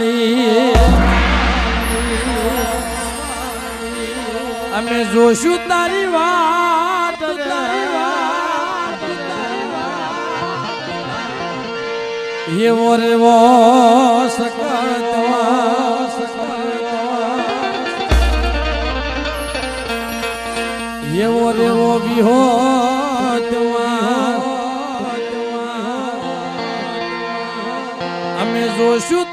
રાણી અમે જોશું તારી વાત એવો રેવો સકત એવો રેવો વિહો અમે જોશું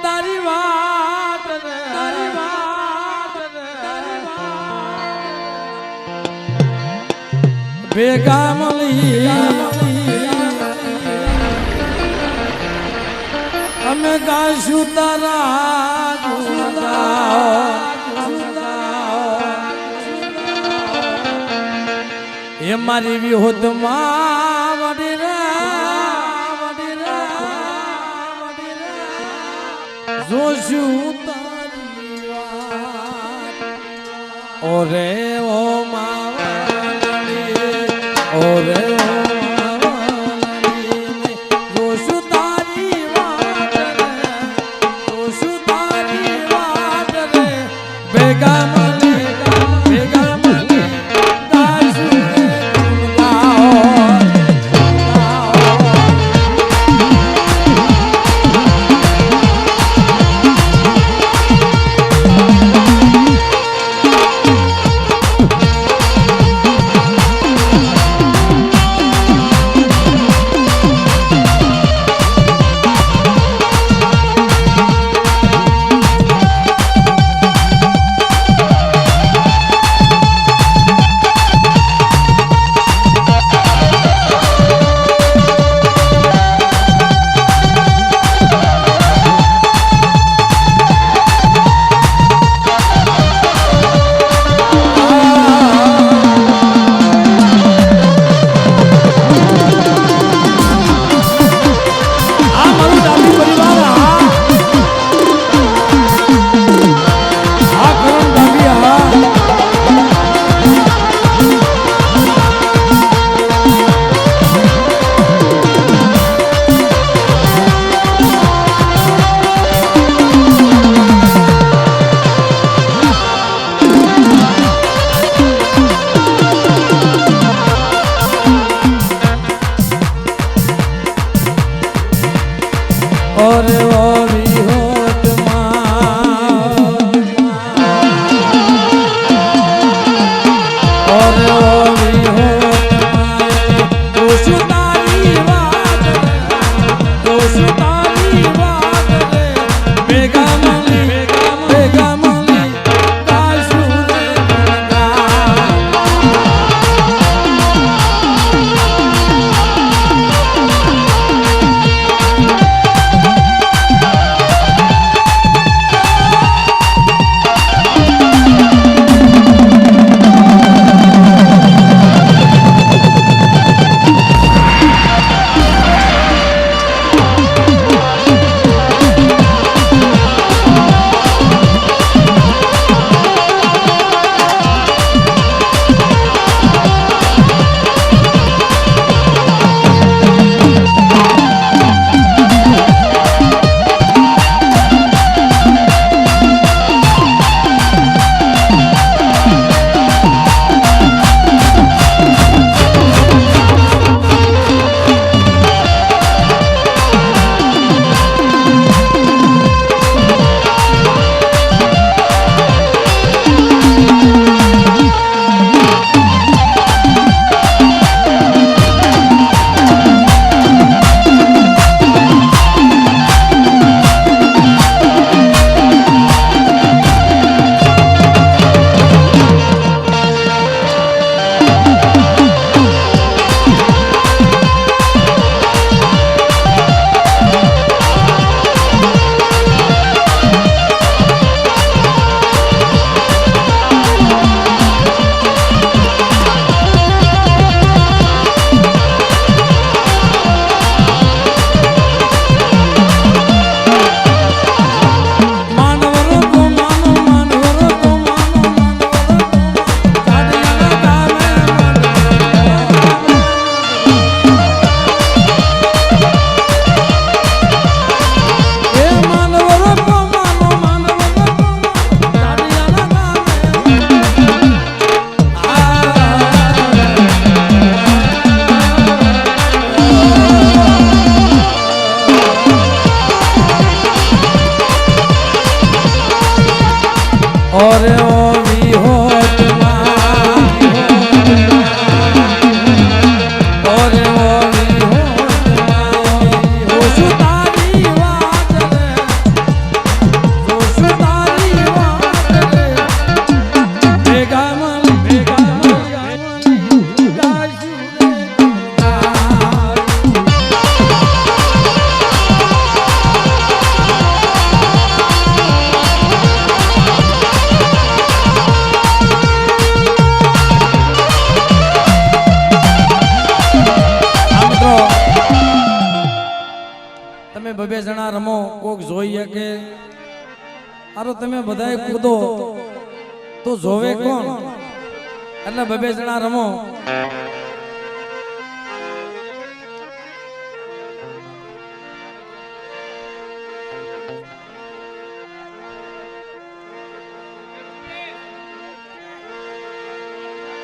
ભેગા મળી અમે ગાશું તારા એ મારી વિહોદમાં જોશું તારી ઓરે Oh. than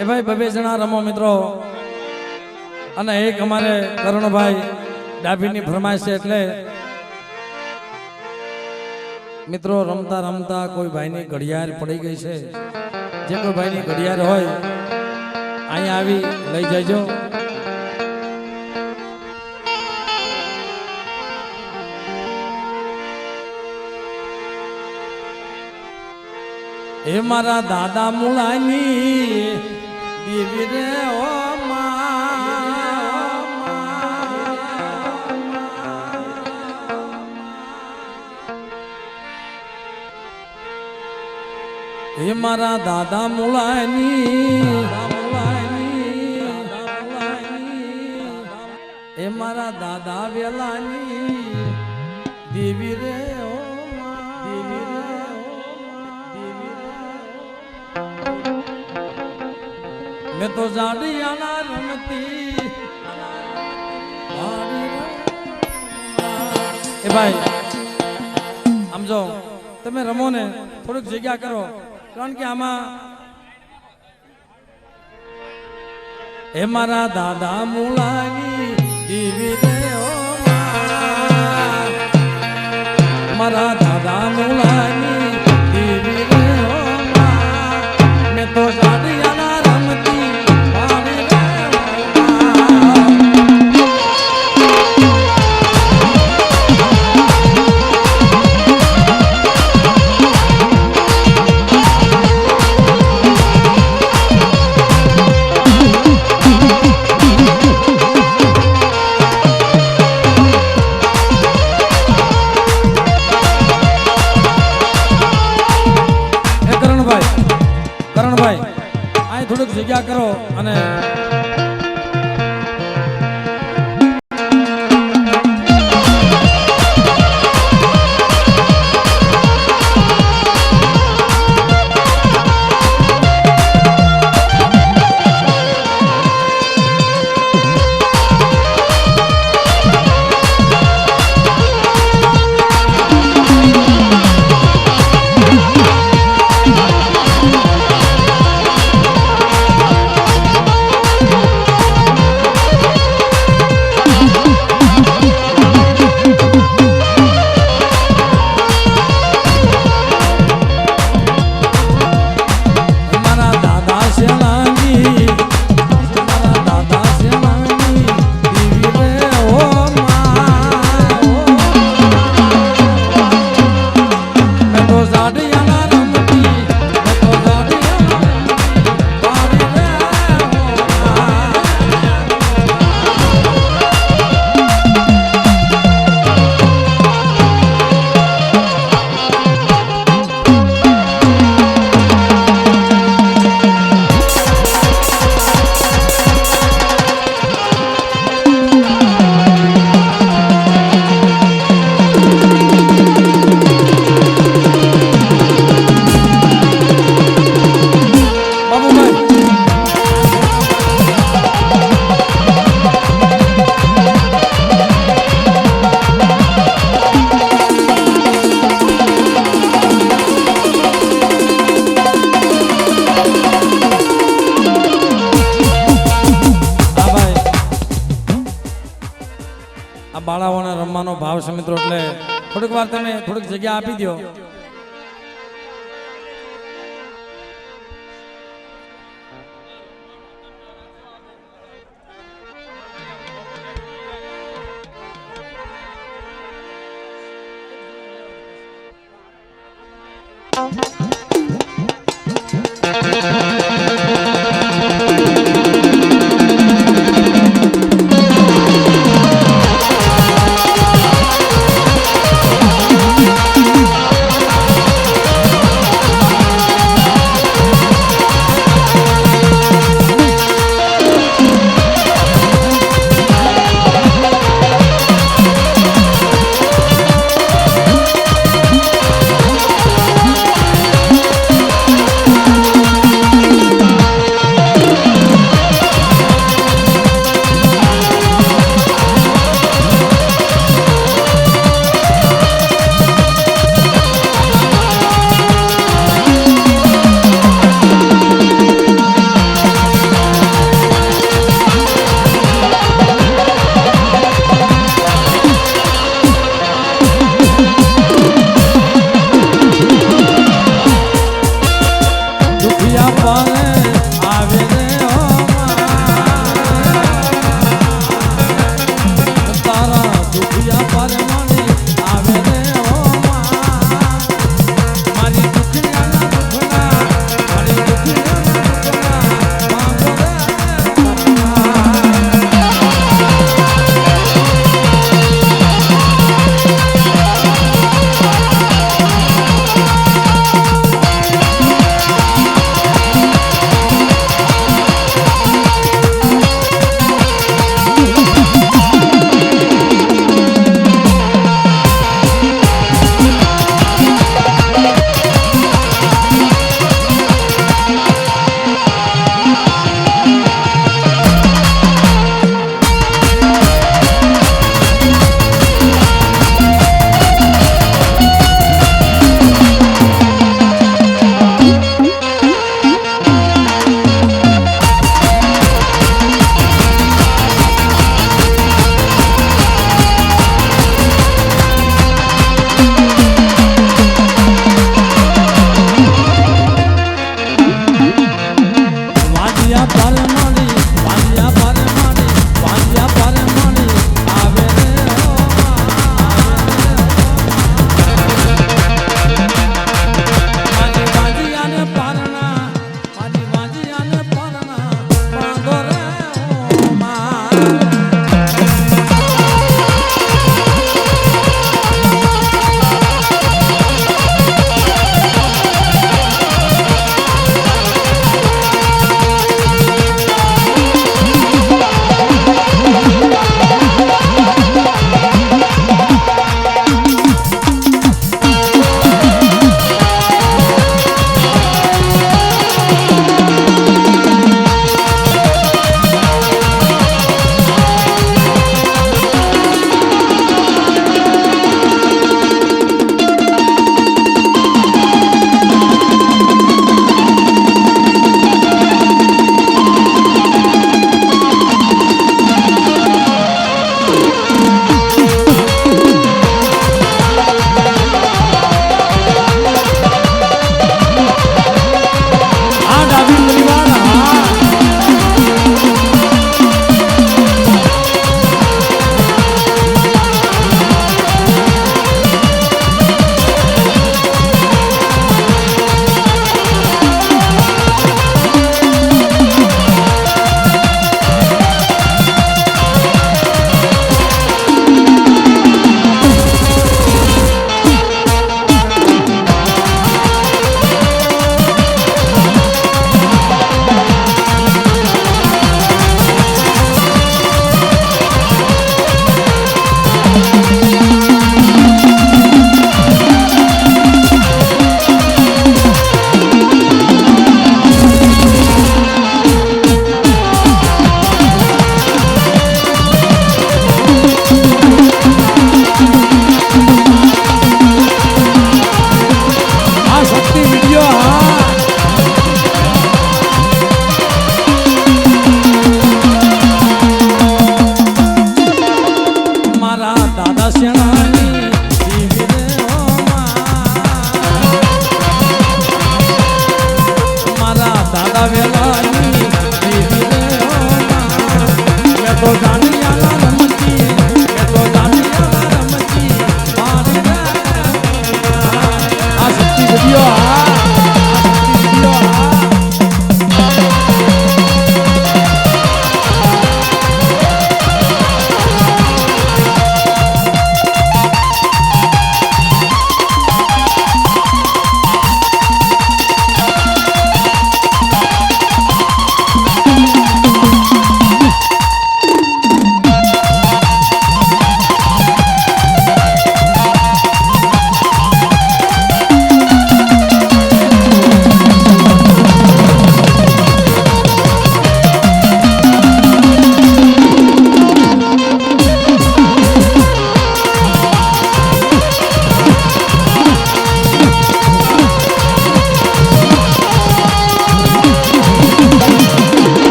એ ભાઈ, બબે જણા રમો મિત્રો. અને એક અમારે કરણભાઈ ડાભીની ફરમાઈશ છે એટલે મિત્રો રમતા રમતા કોઈ ભાઈની ઘડિયાળ પડી ગઈ છે. જે કોઈ ભાઈની ઘડિયાળ હોય, અહીંયા આવી લઈ જજો. એ મારા દાદા મુળાની હે મારા દાદા મુળાની એ મારા દાદા વેલાની દેવી રે તો જાડિયાના રમતી એ ભાઈ, આમ તમે રમો ને થોડીક જગ્યા કરો, કારણ કે આમાં એ મારા દાદા મુલાની દીવી રે મારા આ બાળાઓને રમવાનો ભાવ છે મિત્રો એટલે થોડીક વાર તમે થોડીક જગ્યા આપી દો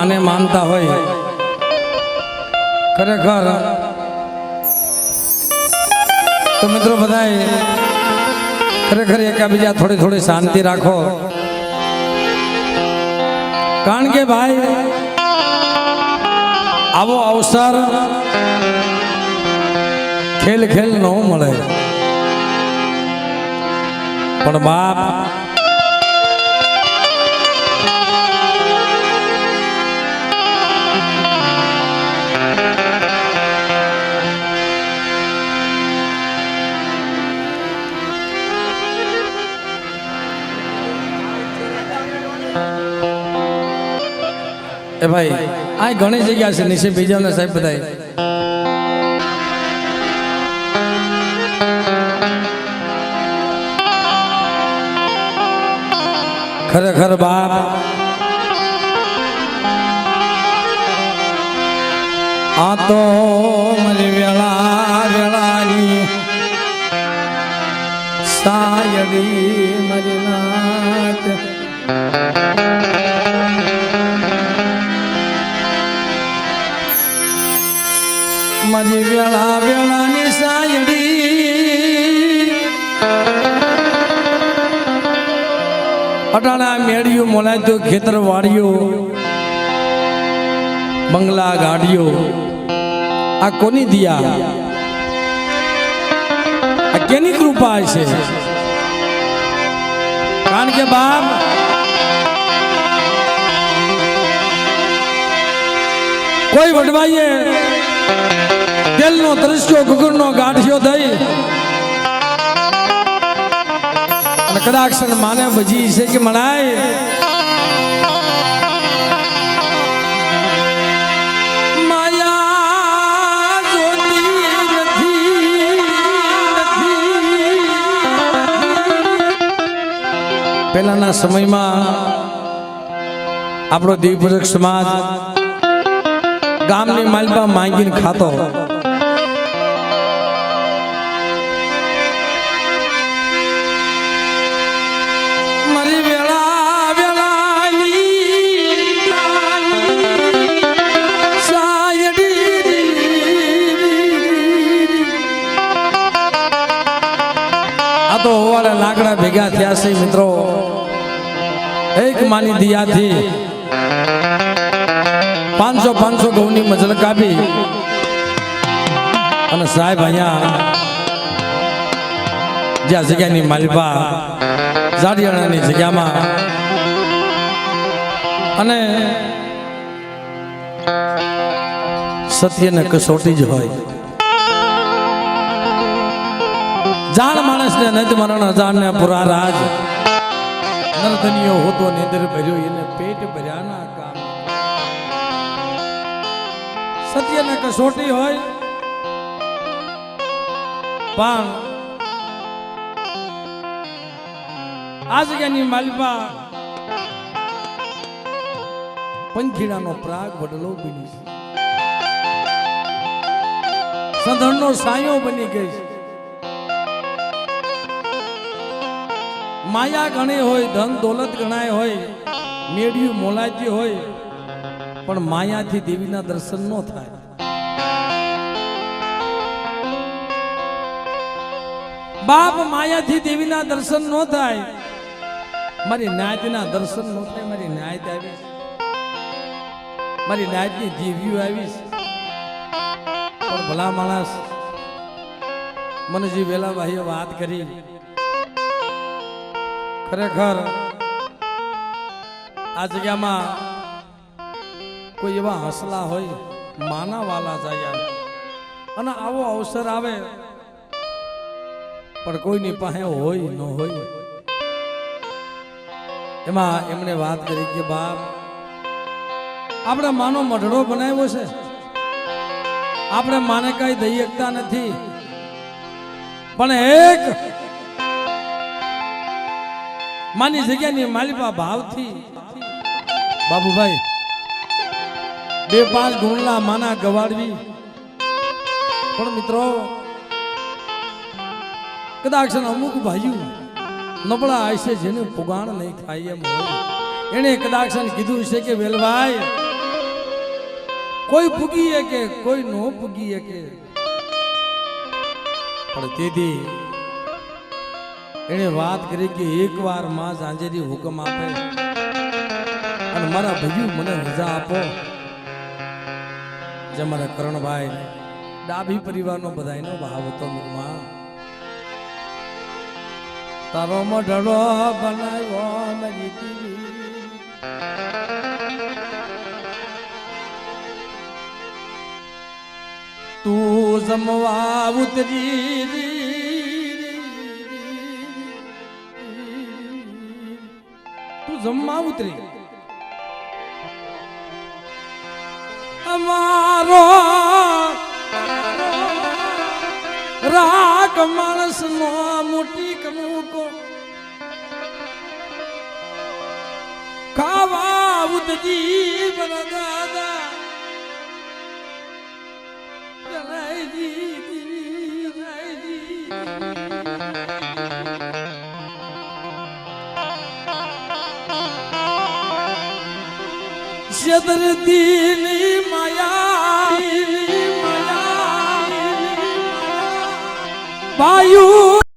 માને માનતા હોય. ખરેખર. તો મિત્રો બધાએ ખરેખર એકાબીજા થોડી થોડી શાંતિ રાખો. કારણ કે ભાઈ, આવો અવસર ખેલ ખેલ ન મળે. પણ બાપ એ ભાઈ, આ ઘણી જગ્યા છે, નીચે બીજાના સાહેબ બધા ખરેખર બાપ. આ તો મારી વેળા વેળાની સાયડી મારી નાથ મારી વેળા વેળાની સાયડી અટાણા મેળ્યું મોલાય તો ખેતર વાળીઓ બંગલા ગાડીઓ, આ કોની દિયા? આ કેની કૃપા છે? કારણ કે બાપ, કોઈ વડવાઈએ તેલનો તરસ્યો ગુગળનો ગાંઠિયો થઈ અને કદાચ માને ભજી છે કે મનાય. પહેલાના સમયમાં આપણો દીપક સમાજ ગામની માલપા માંગીને ખાતો. લાકડા ભેગા થયા છે મિત્રો. એક માની દિયાથી પાંચસો પાંચસો ઘઉંની મજલ કાપી. અને સાહેબ અહીંયા જ્યાં જગ્યાની માલિપા જાડિયાણાની જગ્યામાં અને સત્યને કસોટી જ હોય. જાણ માણસને નથી મરણ અજાણને પુરા રાજ. નરધનિયો હોતો નિંદર ભર્યો, એને પેટ ભર્યાના કામ. સત્યને કસોટી હોય, પણ આ જગ્યાની માલિપા પંખીડાનો પ્રાગ વડલો બની છે સંધણનો સાયો બની ગઈ છે માયા ઘણી હોય, ધન દોલત ગણાય હોય, મેળ્યું મોલાજી હોય, પણ માયાથી દેવીના દર્શન ન થાય. બાપ માયાથી દેવીના દર્શન ન થાય. મારી નાયતના દર્શન ન થાય, મારી નાયત આવીશ મારી નાયતની જીવ્યું આવીશ પણ ભલા માણસ મને જે વેલા ભાઈઓ વાત કરી. ખરેખર આ જગ્યામાં કોઈ એવા હસલા હોય માના વાલા જાય અને આવો અવસર આવે, પણ કોઈની પાસે હોય ન હોય. એમાં એમણે વાત કરી કે, બાપ, આપણે માનો મઢડો બનાવ્યો છે. આપણે માને કઈ દઈ શકતા નથી. પણ એક માની જગ્યાની માલિપા ભાવથી. બાબુભાઈ, બે પાંચ ગુણલા માના ગવાડવી. પણ મિત્રો, કદાચ અમુક ભાઈઓ નબળા હશે જેને પુગાણ નહીં થાય એમ એણે કદાચ કીધું છે કે, વેલભાઈ, કોઈ પૂગી કે, કોઈ નો પૂગી કે? પણ તેથી એણે વાત કરી કે એકવારમાં સાંજેરી હુકમ આપે અને મારા ભજ્યું મને રજા આપો. જે મારા કરણભાઈ, ડાભી પરિવારનો બધાયનો ભાવ હતો માં તારો મઢડો બનાવ્યો મારી તું જમવા ઉતરી જમવા ઉતરી. અમારો રાગ માણસ નો મોટી કમુકો. ખાવા ઉદજી બના શેદરદીની માયા વાયુ